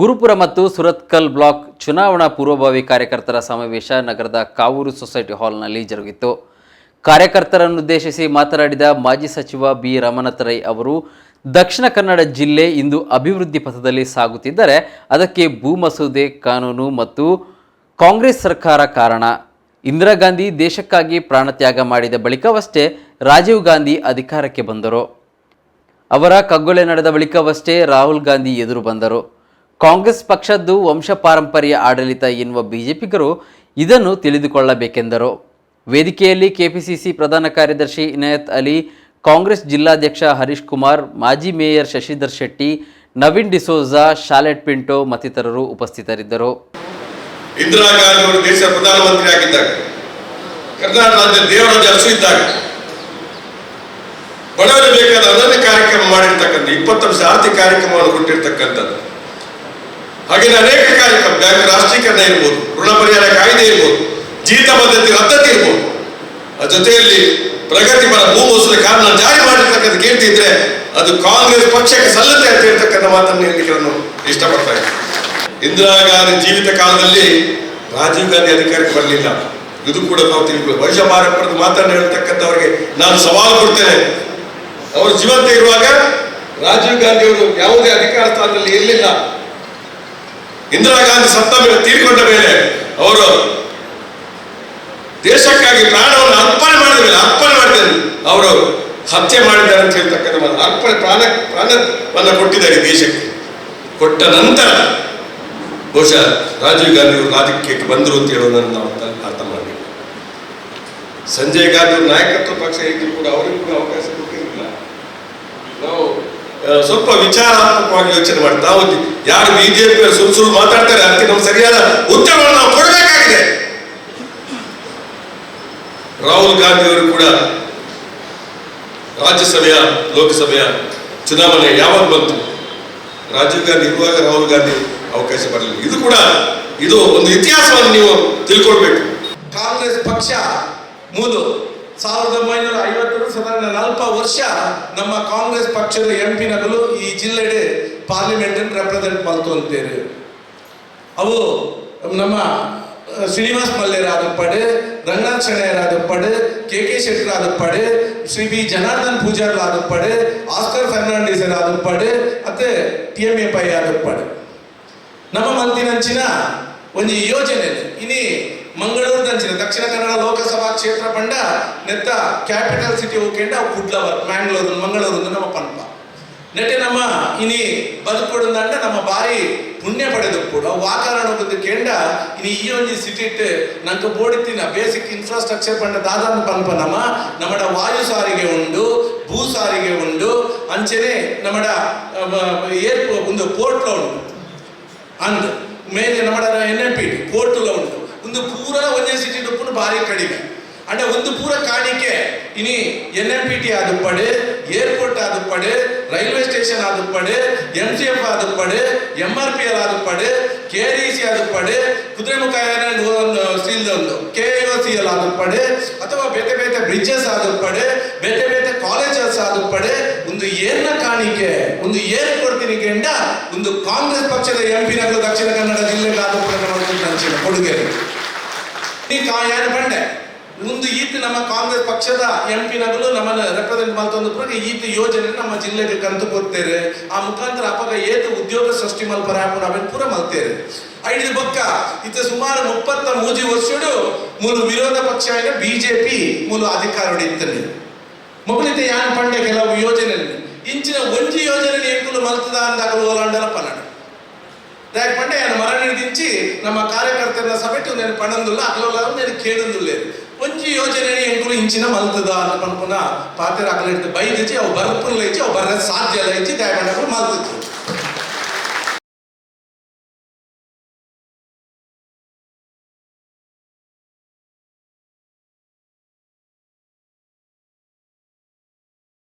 ಗುರುಪುರ ಮತ್ತು ಸುರತ್ಕಲ್ ಬ್ಲಾಕ್ ಚುನಾವಣಾ ಪೂರ್ವಭಾವಿ ಕಾರ್ಯಕರ್ತರ ಸಮಾವೇಶ ನಗರದ ಕಾವೂರು ಸೊಸೈಟಿ ಹಾಲ್ನಲ್ಲಿ ಜರುಗಿತು. ಕಾರ್ಯಕರ್ತರನ್ನುದ್ದೇಶಿಸಿ ಮಾತನಾಡಿದ ಮಾಜಿ ಸಚಿವ ಬಿ ರಮನಾಥ ರೈ ಅವರು, ದಕ್ಷಿಣ ಕನ್ನಡ ಜಿಲ್ಲೆ ಇಂದು ಅಭಿವೃದ್ಧಿ ಪಥದಲ್ಲಿ ಸಾಗುತ್ತಿದ್ದರೆ ಅದಕ್ಕೆ ಭೂ ಮಸೂದೆ ಕಾನೂನು ಮತ್ತು ಕಾಂಗ್ರೆಸ್ ಸರ್ಕಾರ ಕಾರಣ. ಇಂದಿರಾ ಗಾಂಧಿ ದೇಶಕ್ಕಾಗಿ ಪ್ರಾಣತ್ಯಾಗ ಮಾಡಿದ ಬಳಿಕವಷ್ಟೇ ರಾಜೀವ್ ಗಾಂಧಿ ಅಧಿಕಾರಕ್ಕೆ ಬಂದರು. ಅವರ ಕಗ್ಗೊಲೆ ನಡೆದ ಬಳಿಕವಷ್ಟೇ ರಾಹುಲ್ ಗಾಂಧಿ ಎದುರು ಬಂದರು. ಕಾಂಗ್ರೆಸ್ ಪಕ್ಷದ್ದು ವಂಶ ಪಾರಂಪರ್ಯ ಆಡಳಿತ ಎನ್ನುವ ಬಿಜೆಪಿಗರು ಇದನ್ನು ತಿಳಿದುಕೊಳ್ಳಬೇಕೆಂದರು. ವೇದಿಕೆಯಲ್ಲಿ ಕೆಪಿಸಿಸಿ ಪ್ರಧಾನ ಕಾರ್ಯದರ್ಶಿ ಇನಾಯತ್ ಅಲಿ, ಕಾಂಗ್ರೆಸ್ ಜಿಲ್ಲಾಧ್ಯಕ್ಷ ಹರೀಶ್ ಕುಮಾರ್, ಮಾಜಿ ಮೇಯರ್ ಶಶಿಧರ್ ಶೆಟ್ಟಿ, ನವೀನ್ ಡಿಸೋಜಾ, ಶಾಲೆಟ್ ಪಿಂಟೋ ಮತ್ತಿತರರು ಉಪಸ್ಥಿತರಿದ್ದರು. ಇಂದಿರಾ ಅರಸು ಇದ್ದಾಗ, ಬಡವರಿಗೆ ಬೇಕಾದ ಅನನ್ಯ ಕಾರ್ಯಕ್ರಮ ಮಾಡಿರ್ತಕ್ಕಂಥ, ಇಪ್ಪತ್ತು ವರ್ಷ ಆರ್ಥಿಕ ಕಾರ್ಯಕ್ರಮವನ್ನು ಕೊಟ್ಟಿರ್ತಕ್ಕಂಥದ್ದು. ಹಾಗೆಯೇ ಅನೇಕ ಕಾರ್ಯಕ್ರಮ, ಬ್ಯಾಂಕ್ ರಾಷ್ಟ್ರೀಕರಣ ಇರ್ಬೋದು, ಋಣ ಪರಿಹಾರ ಕಾಯ್ದೆ ಇರ್ಬೋದು ಜೀತ ಪದ್ಧತಿ ರದ್ದತಿ ಇರ್ಬೋದು. ಆ ಜೊತೆಯಲ್ಲಿ ಪ್ರಗತಿಪರ ಭೂ ಕಾರಣ ಜಾರಿ ಮಾಡಿರ್ತಕ್ಕಂಥ ಕೇಳ್ತಿದ್ರೆ ಅದು ಕಾಂಗ್ರೆಸ್ ಪಕ್ಷಕ್ಕೆ ಸಲ್ಲತೆ ಅಂತ ಹೇಳ್ತಕ್ಕಂಥ ಮಾತನ್ನು ಹೇಳಲಿಕ್ಕೆ ನಾನು ಇಷ್ಟಪಡ್ತಾ ಇಂದಿರಾ ಗಾಂಧಿ ಜೀವಿತ ಕಾಲದಲ್ಲಿ ರಾಜೀವ್ ಗಾಂಧಿ ಅಧಿಕಾರಕ್ಕೆ ಬರಲಿಲ್ಲ. ಇದು ಕೂಡ ನಾವು ತಿಳ್ಕೊಳ್ಳಿ ವೈಶ್ಯ ಪಾರಂಪರ್ಯದ ಮಾತನ್ನು ಹೇಳ್ತಕ್ಕಂಥವ್ರಿಗೆ ನಾನು ಸವಾಲು ಕೊಡ್ತೇನೆ. ಅವರು ಜೀವಂತ ಇರುವಾಗ ರಾಜೀವ್ ಗಾಂಧಿ ಅವರು ಯಾವುದೇ ಅಧಿಕಾರ ಸ್ಥಾನದಲ್ಲಿ ಇರಲಿಲ್ಲ. ಇಂದಿರಾ ಗಾಂಧಿ ಸತ್ತ ಮೇಲೆ ತೀರ್ಕೊಂಡ ಮೇಲೆ ಅವರು ದೇಶಕ್ಕಾಗಿ ಪ್ರಾಣವನ್ನು ಅರ್ಪಣೆ ಮಾಡಿದ ಮೇಲೆ ಅರ್ಪಣೆ ಮಾಡಿದ್ದಾರೆ ಅವರು ಹತ್ಯೆ ಮಾಡಿದ್ದಾರೆ ಅಂತ ಹೇಳ್ತಕ್ಕಂಥ ಒಂದು ಅರ್ಪಣೆ ಪ್ರಾಣ, ಪ್ರಾಣವನ್ನ ಕೊಟ್ಟಿದ್ದಾರೆ ದೇಶಕ್ಕೆ. ಕೊಟ್ಟ ನಂತರ ಬಹುಶಃ ರಾಜೀವ್ ಗಾಂಧಿ ಅವರು ರಾಜಕೀಯಕ್ಕೆ ಬಂದರು ಅಂತ ಹೇಳೋದನ್ನು ನಾವು ಅರ್ಥ- ಮಾಡಬೇಕು. ಸಂಜಯ್ ಗಾಂಧಿ ನಾಯಕತ್ವ ಪಕ್ಷ ಹೇಗಿದ್ರು ಕೂಡ ಅವರಿಗೂ ಅವಕಾಶ ಕೊಟ್ಟಿರಲಿಲ್ಲ ನಾವು ಸ್ವಲ್ಪ ವಿಚಾರಾತ್ಮಕವಾಗಿ ಯೋಚನೆ ಮಾಡ್ತಾ ನಾವು ಯಾರು ಬಿಜೆಪಿ ಸುಳ್ಳು ಸುಳ್ಳು ಮಾತಾಡ್ತಾರೆ, ಅದಕ್ಕೆ ನಮ್ಗೆ ಸರಿಯಾದ ಉತ್ತರವನ್ನು ನಾವು ಕೊಡಬೇಕಾಗಿದೆ. ರಾಹುಲ್ ಗಾಂಧಿ ಅವರು ಕೂಡ ರಾಜ್ಯಸಭೆಯ, ಲೋಕಸಭೆಯ ಚುನಾವಣೆ ಯಾವಾಗ ಬಂತು? ರಾಜೀವ್ ಗಾಂಧಿ ಇರುವಾಗ ರಾಹುಲ್ ಗಾಂಧಿ ಅವಕಾಶ ಬರಲಿಲ್ಲ. ಇದು ಕೂಡ ಇದು ಒಂದು ಇತಿಹಾಸವನ್ನು ನೀವು ತಿಳ್ಕೊಳ್ಬೇಕು. ಕಾಂಗ್ರೆಸ್ ಪಕ್ಷ ಮೂಲು ಸಾವಿರದ ಒಂಬೈನೂರ ಐವತ್ತರ ಸಾಧಾರಣ ನಾಲ್ಪ ವರ್ಷ ನಮ್ಮ ಕಾಂಗ್ರೆಸ್ ಪಕ್ಷದ ಎಂ ಪಿನಗಳು ಈ ಜಿಲ್ಲೆಡೆ ಪಾರ್ಲಿಮೆಂಟ್ ರೆಪ್ರೆಸೆಂಟ್ ಮಾಡ್ತೇವೆ ಅವು ನಮ್ಮ ಶ್ರೀನಿವಾಸ್ ಮಲ್ಲೇರಾದ ಪಡೆ, ರಂಗನಾಥ್ ಶೆಣೆಯರಾದ ಪಡೆ ಕೆ ಕೆ ಶೆಟ್ಟರಾದ ಪಡೆ, ಶ್ರೀ ಬಿ. ಜನಾರ್ದನ್ ಪೂಜಾರ್ಲಾದ ಪಡೆ, ಆಸ್ಕರ್ ಫರ್ನಾಂಡಿಸ್ ಆದ ಪಡೆ, ಮತ್ತೆ ಟಿ ಎಂ ಎ ಪೈ ಆದ ಪಡೆ. ನಮ್ಮ ಮಲ್ತಿನಂಚಿನ ಒಂದು ಯೋಜನೆ ಇನಿ ಮಂಗಳೂರಿನಂಚಿನ ದಕ್ಷಿಣ ಕನ್ನಡ ಲೋಕಸಭಾ ಕ್ಷೇತ್ರ ಪಂಡ ನೆತ್ತ ಕ್ಯಾಪಿಟಲ್ ಸಿಟಿ ಹೋಗ್ಕೊಂಡ ಕುಡ್ಲವರ್ ಮ್ಯಾಂಗ್ಳೂರು, ಮಂಗಳೂರು ನಮ್ಮ ಪಂಪ ನೆಟ್ಟೆ ನಮ್ಮ ಇನಿ ಬದುಕೊಡುಂದಂಡ ನಮ್ಮ ಬಾರಿ ಪುಣ್ಯ ಪಡೆದು ಕೂಡ. ವಾತಾವರಣ ಕೆಂಡ ಇನಿ ಈ ಒಂದು ಸಿಟಿ ನಂಗೆ ಬೋಡಿತ್ತಿನ ಬೇಸಿಕ್ ಇನ್ಫ್ರಾಸ್ಟ್ರಕ್ಚರ್ ಪಂಡ ದಾದಾನ ಪಂಪ ನಮ್ಮ. ನಮ್ಮಡ ವಾಯು ಸಾರಿಗೆ ಉಂಡು, ಭೂ ಸಾರಿಗೆ ಉಂಡು, ಅಂಚನೆ ನಮ್ಮಡ ಏರ್ಪೋ ಒಂದು ಪೋರ್ಟ್ಲ ಉಂಟು. ಅಂದ್ ಮೇಲೆ ನಮ್ಮಡ ಎನ್ ಎಂ ಪಿ ಪೋರ್ಟ್ಲ ಉಂಟು. ಒಂದು ಪೂರ ಒಂದೇ ಸಿಟಿ ಡುಪ್ಪುನು ಭಾರಿ ಕಡಿಮೆ. ಅಂದ್ರೆ ಒಂದು ಪೂರ ಕಾಣಿಕೆ, ಇನಿ ಎನ್ ಎಂ ಪಿ ಟಿ ಆದ ಪಡೆ ಏರ್ಪೋರ್ಟ್ ಆದ ಪಡೆ ರೈಲ್ವೆ ಸ್ಟೇಷನ್ ಆದ ಪಡೆ ಎಂ ಸಿ ಎಫ್ ಆದ ಪಡೆ ಎಂ ಆರ್ ಪಿ ಎಲ್ ಆದ ಪಡೆ ಕೆ ಡಿ ಸಿ ಆದ ಪಡೆ Kudremukh steel K C L ಆದ ಪಡೆ ಅಥವಾ ಬೇತೆ ಬೇತೆ ಬ್ರಿಡ್ಜಸ್ ಆದ ಪಡೆ ಬೇತೆ ಬೇತೆ ಕಾಲೇಜಸ್ ಆದ ಪಡೆ ಒಂದು ಏರ್ನ ಕಾಣಿಕೆ, ಒಂದು ಏರ್ ಕೊಡ್ತೀನಿ ಕೆಂಡ ಒಂದು ಕಾಂಗ್ರೆಸ್ ಪಕ್ಷದ ಎಂ ನಗರ ದಕ್ಷಿಣ ಕನ್ನಡ ಜಿಲ್ಲೆಗೆ ಆದ ನಂಚಿನ ಕೊಡುಗೆ ಈ ಕಾ ಏನು ಬಂಡೆ. ಮುಂದೆ ಈತ ನಮ್ಮ ಕಾಂಗ್ರೆಸ್ ಪಕ್ಷದ ಎಂ ಪಿನಗಳು ನಮ್ಮನ್ನ ರೆಪ್ರೆಸೆಂಟ್ ಮಾಡ್ತಂದ್ರೆ ಈತ ಯೋಜನೆ ನಮ್ಮ ಜಿಲ್ಲೆಗೆ ಕಂತು ಕೊಡ್ತೇವೆ. ಆ ಮುಖಾಂತರ ಅಪಗ ಏತ ಉದ್ಯೋಗ ಸೃಷ್ಟಿ ಮಲ್ಪರ ನಾವೇನು ಪೂರ ಮಲ್ತೇವೆ. ಐದು ಬೊಕ್ಕ ಇತ ಸುಮಾರು ಮುಪ್ಪತ್ತ ಮೂಜಿ ವರ್ಷಡು ಮೂಲು ವಿರೋಧ ಪಕ್ಷ ಬಿಜೆಪಿ ಮೂಲು ಅಧಿಕಾರ ಹೊಡಿತಾನೆ ಮೊಬಲಿತ ಯಾನ್ ಪಂಡೆ ಕೆಲವು ಯೋಜನೆ ಇಂಚಿನ ಒಂಜಿ ಯೋಜನೆ ಎಂಕುಲು ಮಲ್ತದ ಅಂದಾಗ ಓಲಾಂಡಲ ಪನ್ನಡ దాని నుంచి ನಮ್ಮ ಕಾರ್ಯಕರ್ತರನ್ನ ಸಭೆಟ್ಟು ನೆನಪು పనందుల్ల అట్లా ನೆನಪು కేడందులు ಒಂಜಿ ಯೋಜನೆ ಎಂಕುಲು ಇಂಚಿನ ಮಲ್ತದ ಅನ್ಕೊಂಡ್ಕೊಂಡ ಪಾತ್ರ ಅಗಲ ಇಡ್ತು ಬೈದಿಚ್ಚಿ, ಅವು ಬರ್ಪುನ್ಲ ಇಚ್ಚಿ ಅವು ಬರ ಸಾಧ್ಯ ಇಚ್ಚಿ ದಯಮಾಡಕ್ಕೆ ಮಲ್ತಿತ್ತು